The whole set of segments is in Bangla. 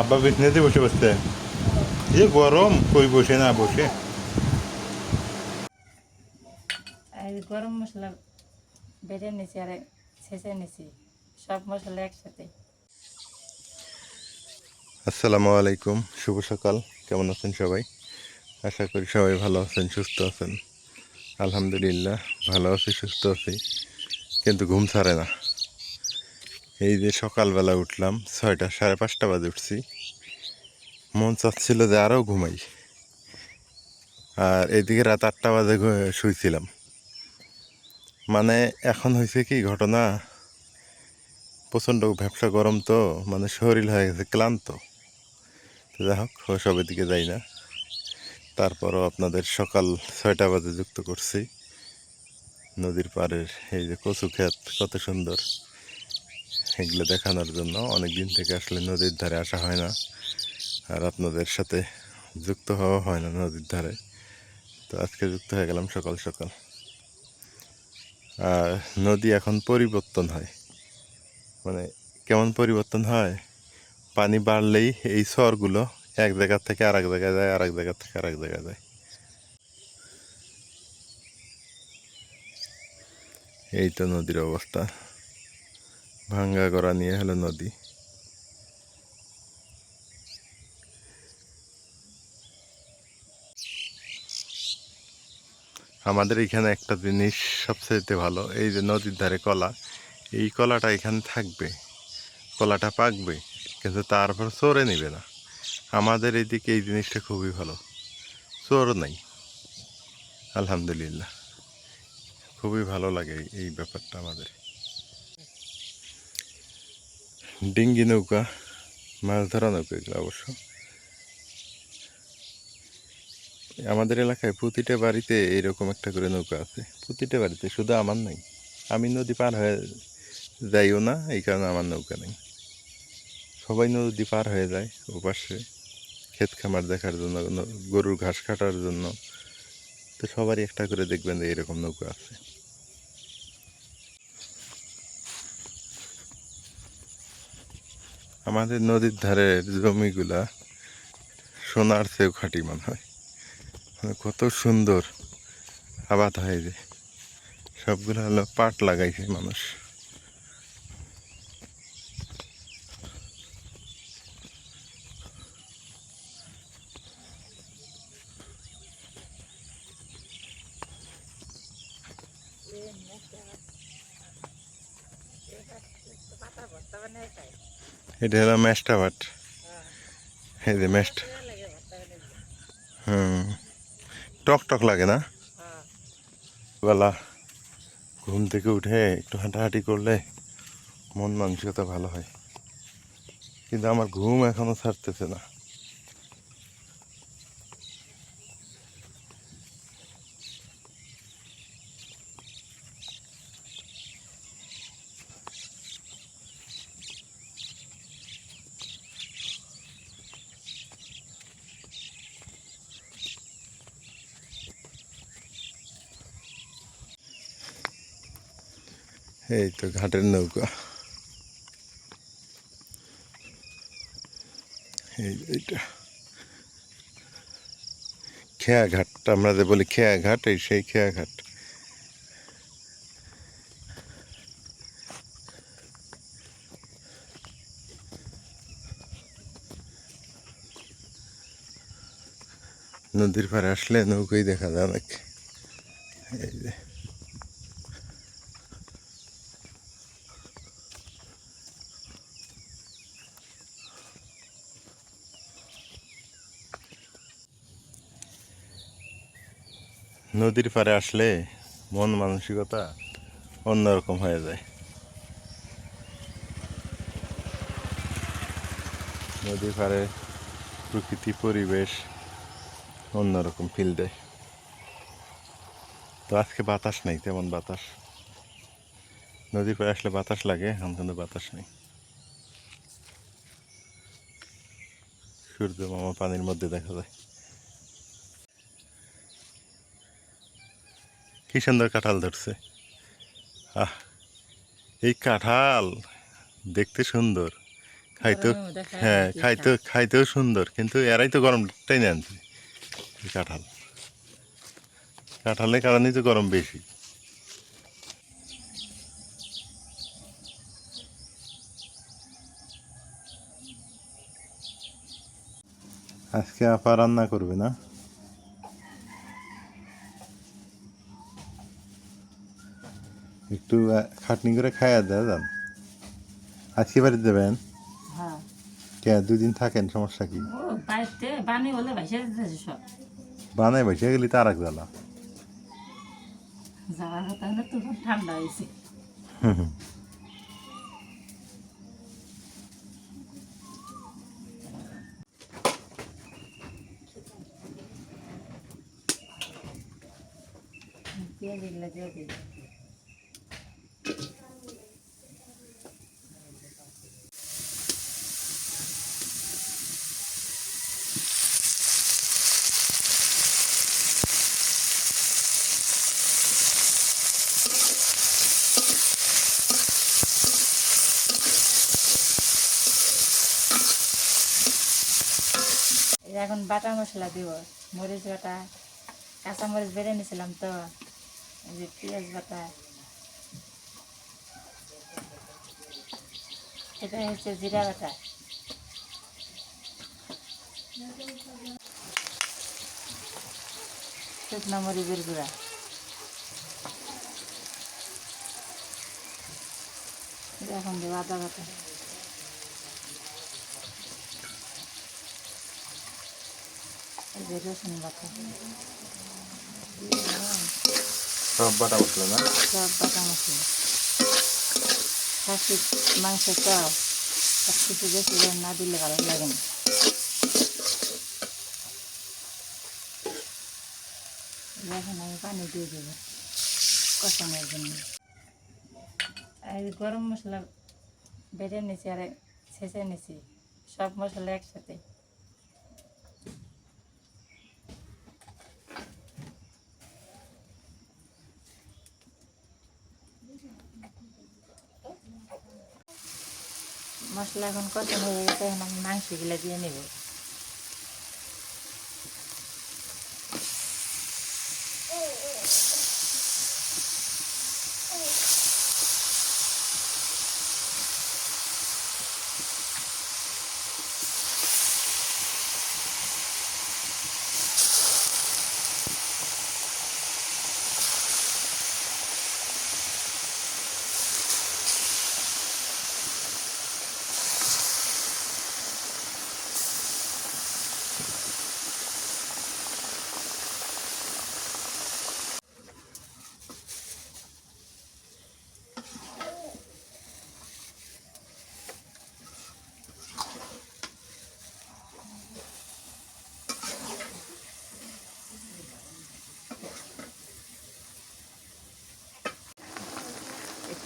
আব্বা বিছনাতে বসে বসতে যে গরম কই বসে না বসে গরম মশলা বেটে নিছি আর ছেঁচে নিছি সব মশলা একসাথে আসসালামু আলাইকুম শুভ সকাল কেমন আছেন সবাই আশা করি সবাই ভালো আছেন সুস্থ আছেন আলহামদুলিল্লাহ ভালো আছি সুস্থ আছি কিন্তু ঘুম ছাড়ে না এই যে সকালবেলা উঠলাম, ছয়টা, সাড়ে পাঁচটা বাজে উঠছি। মন চাচ্ছিল যে আরও ঘুমাই। আর এদিকে রাত আটটা বাজে শুয়েছিলাম মানে এখন হয়েছে কি ঘটনা, প্রচণ্ড ব্যবসা গরম তো মানে শরীর হয়ে গেছে ক্লান্ত। যাই হোক ওসবের দিকে যাই না। তারপরও আপনাদের সকাল ছয়টা বাজে যুক্ত করছি। নদীর পাড়ের এই যে কচু ক্ষেত কত সুন্দর। এগুলো দেখানোর জন্য অনেক দিন থেকে আসলে নদীর ধারে আসা হয় না। আর আপনাদের সাথে যুক্ত হওয়া হয় না নদীর ধারে। তো আজকে যুক্ত হয়ে গেলাম সকাল সকাল। আর নদী এখন পরিবর্তন হয়। মানে কেমন পরিবর্তন হয়? পানি বাড়লেই এই স্বরগুলো এক জায়গা থেকে আর এক জায়গায় যায় আর এক জায়গা থেকে আর এক জায়গায় যায়। এই তো নদীর অবস্থা। ভাঙ্গা করা নিয়ে হলো নদী। আমাদের এখানে একটা জিনিস সবচেয়ে ভালো, এই যে নদীর ধারে কলা। এই কলাটা এখানে থাকবে, কলাটা পাকবে, কিন্তু তারপর চোরে নিবে না। আমাদের এদিকে এই জিনিসটা খুবই ভালো, চোর নাই। আলহামদুলিল্লাহ, খুবই ভালো লাগে এই- এই ব্যাপারটা আমাদের। ডিঙ্গি নৌকা, মাছ ধরা নৌকা এগুলো অবশ্য। আমাদের এলাকায় প্রতিটা বাড়িতে এইরকম একটা করে নৌকা আছে। প্রতিটা বাড়িতে শুধু আমার নাই, আমি নদী পার হয়ে যাইও না, এই কারণে আমার নৌকা নেই। সবাই নদী পার হয়ে যায় ওপাশে, ক্ষেত খামার দেখার জন্য, গরুর ঘাস কাটার জন্য। তো সবারই একটা করে দেখবেন যে এরকম নৌকা আছে। আমাদের নদীর ধারের জমিগুলা সোনার চেয়েও খাঁটি মনে হয়। মানে কত সুন্দর আবাদ হয় যে। সবগুলো হলো পাট লাগাইছে মানুষ। এটা হলো মেষ্টা ভাট এই যে মেষ্ট হুম। টক টক লাগে না? বেলা ঘুম থেকে উঠে একটু হাঁটাহাঁটি করলে মন মানসিকতা ভালো হয়। কিন্তু আমার ঘুম এখনও ছাড়তেছে না। এই তো ঘাটের নৌকা। এই এইটা। খেয়া ঘাট আমরা যে বলি খেয়া ঘাট এই সেই খেয়া ঘাট নদীর পাড়ে আসলে নৌকোই দেখা যায় অনেক। এই যে। নদীর পাড়ে আসলে মন মানসিকতা অন্যরকম হয়ে যায়। নদীর পাড়ে প্রকৃতি, পরিবেশ অন্যরকম ফিল দেয়। তো আজকে বাতাস নেই, তেমন বাতাস। নদীর পাড়ে আসলে বাতাস লাগে, এখন কিন্তু বাতাস নেই। সূর্য মামা পানির মধ্যে দেখা যায়। কি সুন্দর কাঁঠাল ধরছে। আহ এই কাঁঠাল দেখতে সুন্দর। খাইতেও খায় হ্যাঁ কি খাইতেও খাইতেও সুন্দর কিন্তু এরাই তো গরমটাই নেন কাঁঠাল। কাঁঠালের কারণেই তো গরম বেশি। আজকে আপা রান্না করবে না? একটু খাটনি করে খাইয়া দেওয়া যান। আজকে বাড়ি দেবেন হ্যাঁ। কে দুদিন থাকেন সমস্যা কি? ভাইসে বানাই বসে গেলি তার এক জ্বালা। ঠান্ডা হয়েছে। দিয়ে এখন বাটা মশলা দিব, মরিচ বাটা কাঁচা মরিচ বেড়ে নিয়েছিলাম তো যে পেঁয়াজ বাটা। এটা হচ্ছে জিরা বাটা। শুকনো মরিচের গুঁড়া। এখন দেবো আদা বাটা। যে সব বাটা মশলা না? সব না দিলে ভালো লাগে না। আমি দিয়ে জন্য। গরম মশলা বেটে আর ছেঁচে নিছি। সব মশলা একসাথে। মশলা এখন কত হয়ে গেছে? এখন আমি দিয়ে নেব।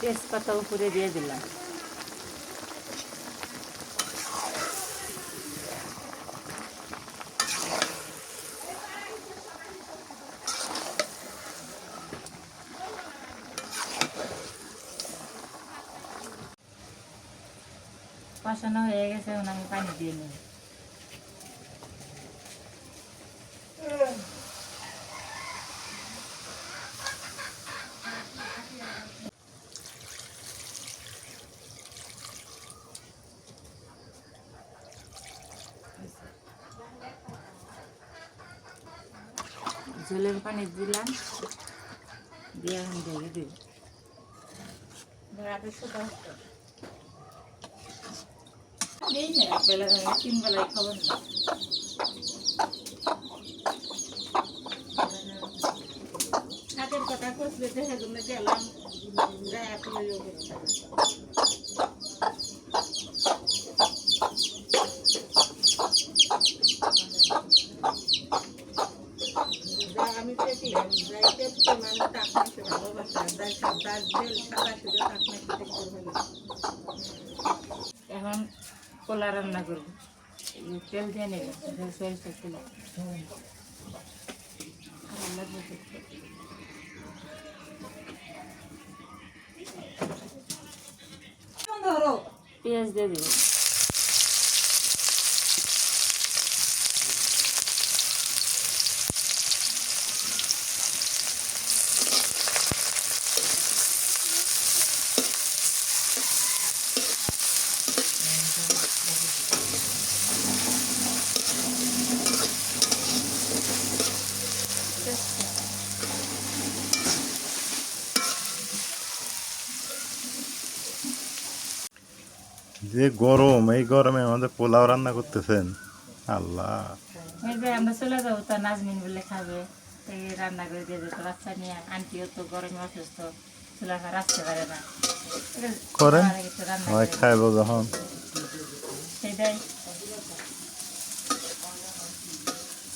তেজপাতা উপরে দিয়ে দিলাম। কষানো হয়ে গেছে আমি পানি দিয়ে নিই। পানি দিলাম। দিয়ে এখন ঢেকে দিই তিন বেলায় না। হাতের কথা কষলে দেখে তুমি গেলাম যাই আসলে আমি চেয়েছিলাম যাইতে মানুষ টাক মাসে ভালোবাসা যাই সব দাগ বেল সাদা শুধু টাক মাসে দেখতে ভালো এখন কলা রান্না করব এই যে তেল দিয়ে নেবে সরিষা তেল ভালো লাগবে দেখতে। ধরো পেঁয়াজ দিয়ে দেবো যে গরম এই গরমে আমাদের পোলাও রান্না করতেছেন। আল্লাহ। আমরা চলে যাব তো নাজমিন বলে খাবে। রান্না করে দিয়ে যেত বাচ্চা নিয়ে আন্টিও তো গরমে অসুস্থ। চুলা ঘর আসতে পারে না। করেন। খাইব যখন। সেটাই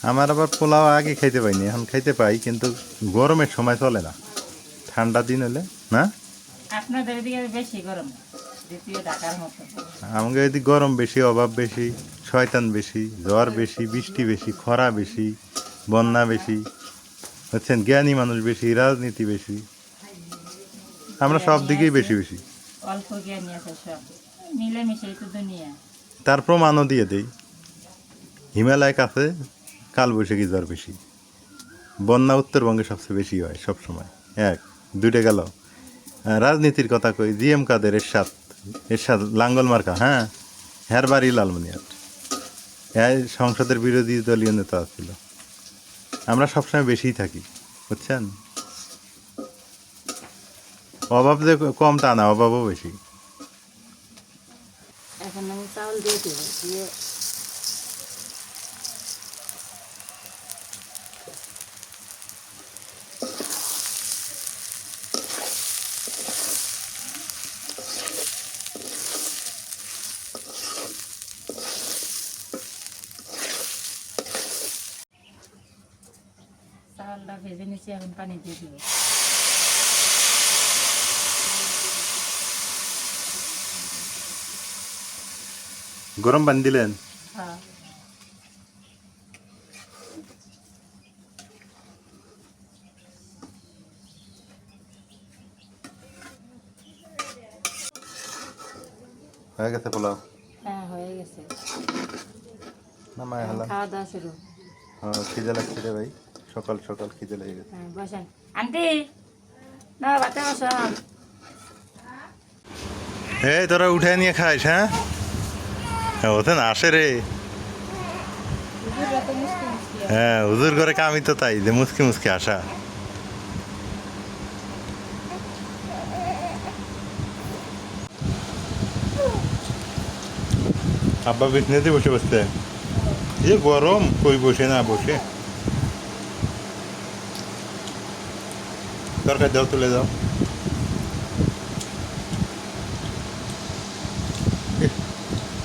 আমার আবার পোলাও আগে খাইতে পাইনি এখন খাইতে পাই কিন্তু গরমের সময় চলে না। ঠান্ডা দিন হলে না? আপনাদের বেশি গরম। আমাকে এদিকে গরম বেশি অভাব বেশি শয়তান বেশি জ্বর বেশি বৃষ্টি বেশি খরা বেশি বন্যা বেশি হচ্ছেন জ্ঞানী মানুষ বেশি রাজনীতি বেশি আমরা সব দিকেই বেশি বেশি। অল্প জ্ঞানী আছে সব। মিলেমিশেই তো দুনিয়া। তার প্রমাণও দিয়ে দেই। হিমালয় কাছে কালবৈশাখী জ্বর বেশি। বন্যা উত্তরবঙ্গে সবচেয়ে বেশি হয় সব সময় এক দুইটা গেল। রাজনীতির কথা কই জিএম কাদের এরশাদ। এরশাদ, লাঙ্গল মার্কা হ্যাঁ? হ্যার বাড়ি লালমনিয়াট। হ্যাঁ সংসদের বিরোধী দলীয় নেতা ছিল। আমরা সবসময় বেশিই থাকি, বুঝছেন? অভাব যে কম তা না, অভাবও বেশি। এখন চাউল দিয়ে দিয়ে চাউলটা ভেজে নিচ্ছি এখন পানি দিয়ে দিব গরম পানি দিলেন হ্যাঁ হয়ে গেছে পোলাও? হ্যাঁ হয়ে গেছে। নামায় হলাম খাওয়া দাওয়া শুরু। হ্যাঁ খিদে লাগছে রে ভাই। সকাল সকাল খিদে লেগে গেছে। হ্যাঁ বসেন। আন্টি না বাচ্চা বসন এই তোরা উঠে নিয়ে খাইস হ্যাঁ? হ্যাঁ, ওতে না আসে রে। হ্যাঁ হুজুর করে কামি তো তাই যে মুসকি মুসকি আসা। আব্বা বিছনেতে বসে বসতে যে গরম কই বসে না বসে? তরকারি দাও তুলে দাও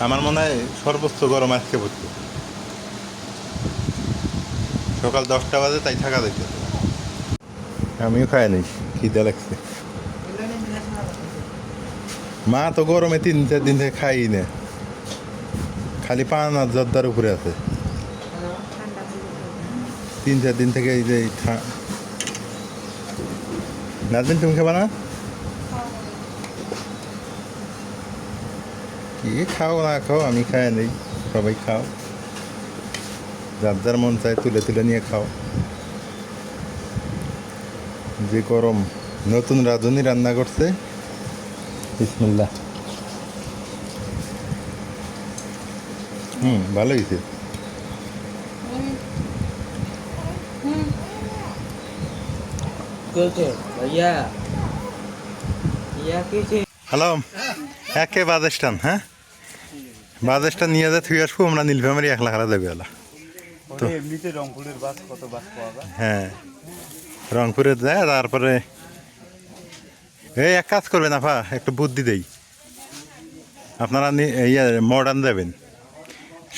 আমার মনে হয় সর্বোচ্চ গরম আজকে পড়ছে সকাল দশটা বাজে তাই থাকা যাইতে আমিও খাই নি খিদে লাগছে মা তো গরমে তিন চার দিন থেকে খাই না খালি পান আর জর্দার উপরে আছে তিন চার দিন থেকে এই যে নাজমিন তুমি খাবা না? কি খাও না খাও আমি খাই নেই সবাই খাও। যার যার মন চায় তুলে তুলে নিয়ে খাও। যে গরম নতুন রাঁধুনি রান্না করছে। বিসমুল্লাহ। হুম ভালো হয়েছে চলছে ভাইয়া হ্যালো একে বাজেস্টান হ্যাঁ? বাজেস্টান নিয়ে যা থুই আসব আমরা নীলফামারি এক লাখ দেবে ওলা এমনিতে রংপুরের বাস কত বাস হ্যাঁ রংপুরে যায় তারপরে এই এক কাজ করবেন আপা একটু বুদ্ধি দেই। আপনারা ইয়ে মডার্ন যাবেন।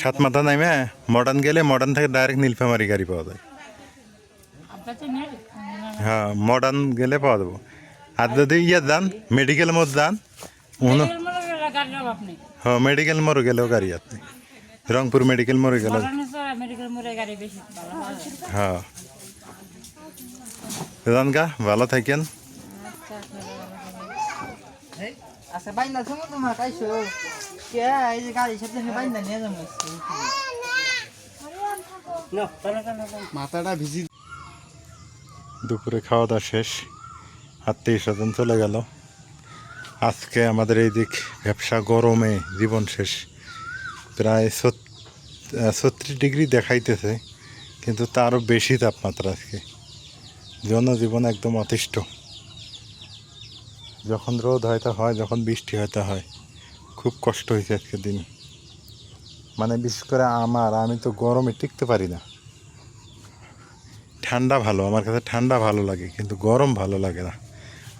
সাত মাথা নাইমে মডার্ন গেলে মডার্ন থেকে ডাইরেক্ট নীলফামারি গাড়ি পাওয়া যায়। হ্যাঁ মডার্ন গেলে পাওয়া যাব। আর যদি ইয়ে যান মেডিকেল মোড় যান হ্যাঁ মেডিকেল মোড়ে গেলেও গাড়ি আছে রংপুর মেডিকেল মোড়ে গেলে মেডিকেল মোড়ে গাড়ি বেশি ভালো হয়। গা ভালো থাকেন। আচ্ছা বাইন্দা তুমি তোমার কাইছো কে এই যে গাড়ির সাথে বাইন্দা নিয়ে যাব। মাথাটা ভিজি দুপুরে খাওয়া দাওয়া শেষ। আত্মীয় স্বজন চলে গেল। আজকে আমাদের এই দিক ব্যবসা গরমে জীবন শেষ। প্রায় ছত্রিশ ডিগ্রি দেখাইতেছে, কিন্তু তারও বেশি তাপমাত্রা আজকে। জনজীবন একদম অতিষ্ঠ। যখন রোদ হয়তো হয়, যখন বৃষ্টি হয়তো হয়। খুব কষ্ট হয়েছে আজকের দিন। মানে বিশেষ করে আমার, আমি তো গরমে টিকতে পারি না। ঠান্ডা ভালো, আমার কাছে ঠান্ডা ভালো লাগে, কিন্তু গরম ভালো লাগে না।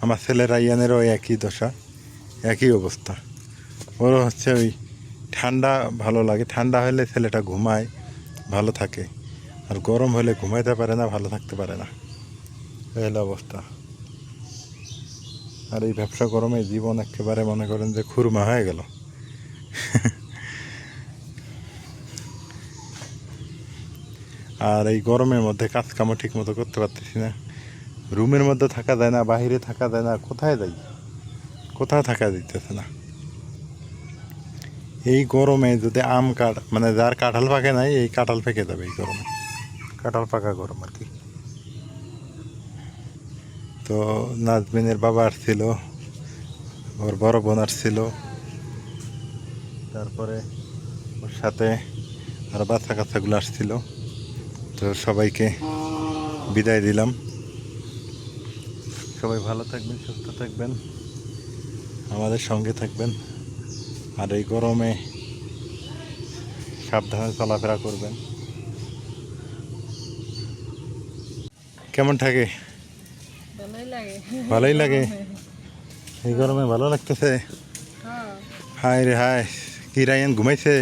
আমার ছেলেরা ইয়ানেরও একই দশা, একই অবস্থা। ওরও হচ্ছে ওই ঠান্ডা ভালো লাগে, ঠান্ডা হলে ছেলেটা ঘুমায়, ভালো থাকে। আর গরম হলে ঘুমাইতে পারে না, ভালো থাকতে পারে না। এই অবস্থা। আর এই ব্যবসা গরমে জীবন একেবারে মনে করেন যে খুরমা হয়ে গেল। আর এই গরমের মধ্যে কাজ কামও ঠিক মতো করতে পারতেছি না। রুমের মধ্যে থাকা যায় না, বাইরে থাকা যায় না, কোথায় যাই? কোথাও থাকা যাইতেছে না? এই গরমে যদি আম কাঠ মানে যার কাঁঠাল পাকে নাই, এই কাঁঠাল পেকে যাবে এই গরমে। কাঁঠাল পাকা গরম আর কি। তো নাজমিনের বাবা আসছিল, ওর বড় বোন আসছিল। তারপরে ওর সাথে আর বাচ্চা কাচ্চাগুলো আসছিল। তো সবাইকে বিদায় দিলাম। সবাই ভালো থাকবেন সুস্থ থাকবেন আমাদের সঙ্গে থাকবেন। আর এই গরমে সাবধানে চলাফেরা করবেন। কেমন থাকে? ভালোই লাগে। এই গরমে ভালো লাগতেছে? হায়। রে হায় কি রায়ন ঘুমাইছে?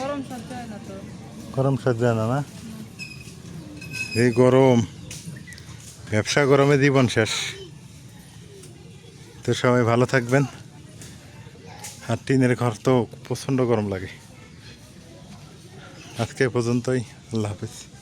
গরম হয় গরম সহ্য হয় না না? এই গরম, ব্যবসা গরমে জীবন শেষ। তো সবাই ভালো থাকবেন। আর টিনের ঘর তো প্রচণ্ড গরম লাগে। আজকে পর্যন্তই, আল্লাহ হাফিজ।